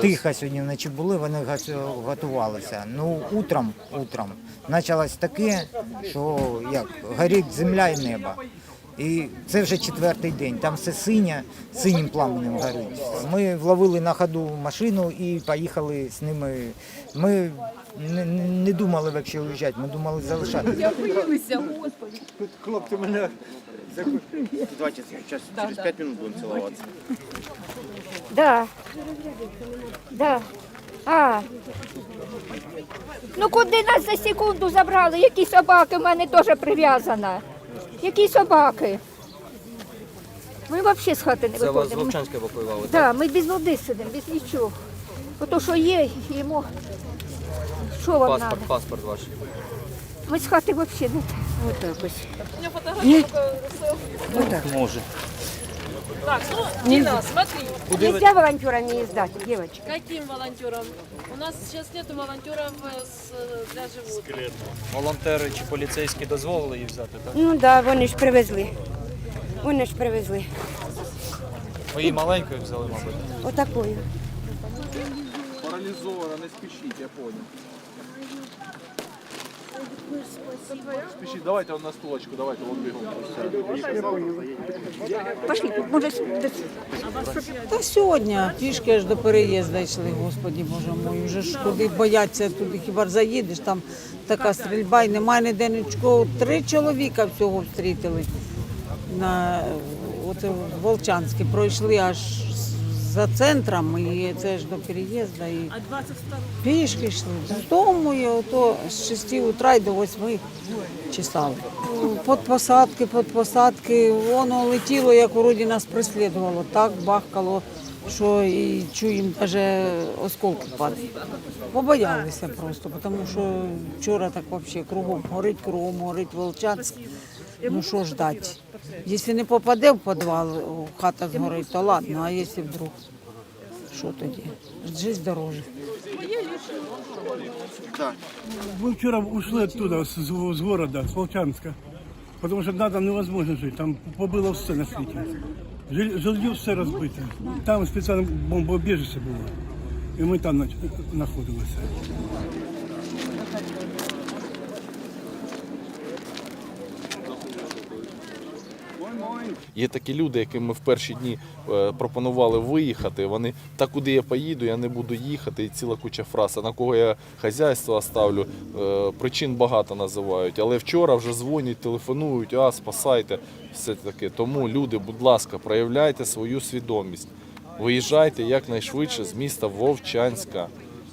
тихо сьогодні вночі були, вони готувалися. Ну, утром, утром почалось таке, що як горить земля і небо. І це вже четвертий день. Там все синє, синім пламенем горить. Ми вловили на ходу машину і поїхали з ними. Ми не, не думали взагалі уїжджати, ми думали залишатися. Хлопці мене Давайте сейчас через пять минут будем целоваться. Да. Да. А. Ну куди нас за секунду забрали? Які собаки? У мене теж прив'язана. Які собаки? Ми взагалі з хати не Це вас з виходимо. Вовчанська евакуювали? так? Так, ми без води сидимо, без нічого. Ото що є, їмо. Що вам Паспорт, треба? паспорт ваш. Ми з хати взагалі не. Отак ось. Може. Так, ну, Дина, смотри, Нельзя волонтерами ездать, девочки. каким волонтерам? У нас сейчас нету волонтеров э, с, э, для животных. Волонтери чи поліцейські дозволили їх взяти, так? Ну так, да, вони ж привезли. Вони ж привезли. Ви її маленькою взяли, мабуть. Отакою. паралізована, не спішіть, я понял. Спішіть, давайте на столочку, давайте, от бігом. Пошли, може, десь Та сьогодні пішки аж до переїзду йшли, господі боже мой. Вже ж куди бояться туди, хіба заїдеш, там така стрільба і немає ніде нічого. Три чоловіка всього встрітили на от, Волчанське. Пройшли аж за центром і це ж до переїзду. І А 22 пішки йшли. З дому і ото з 6 утра до 8 чесали. Под посадки, под посадки, воно летіло, як вроді нас преслідувало. Так бахкало, що і чуємо, навіть осколки падають. Побоялися просто, тому що вчора так взагалі кругом горить, кругом горить Волчанськ. Ну що ждати? Якщо не попаде в підвал, хата згорить, то ладно, а якщо вдруг, що тоді? Життя дороже. Мы вчера ушли оттуда, с, с города, с Волчанска. Потому что там невозможно жить, там побило все на світі. Жиль- Жилье все розбите. Там спеціальне бомбоубіжище було. І ми там нач-. Є такі люди, яким ми в перші дні е, пропонували виїхати. Вони та куди я поїду, я не буду їхати. І ціла куча фраз. А на кого я хазяйство оставлю. Е, Причин багато називають. Але вчора вже дзвонять, телефонують, а спасайте. Все таке. Тому люди, будь ласка, проявляйте свою свідомість. Виїжджайте якнайшвидше з міста Вовчанська.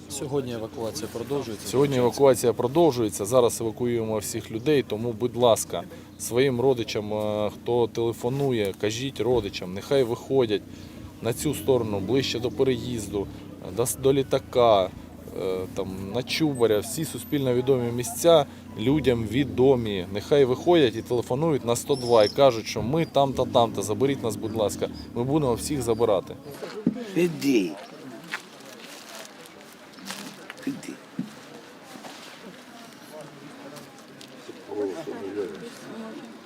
Сьогодні евакуація продовжується. Сьогодні евакуація продовжується. Зараз евакуюємо всіх людей. Тому, будь ласка, своїм родичам, е, хто телефонує, кажіть родичам, нехай виходять на цю сторону ближче до переїзду, е, до, до літака, е, там на Чубаря, всі суспільно відомі місця людям відомі. Нехай виходять і телефонують на 102 і кажуть, що ми там-то, там-то, заберіть нас, будь ласка. Ми будемо всіх забирати. Іди. promotion.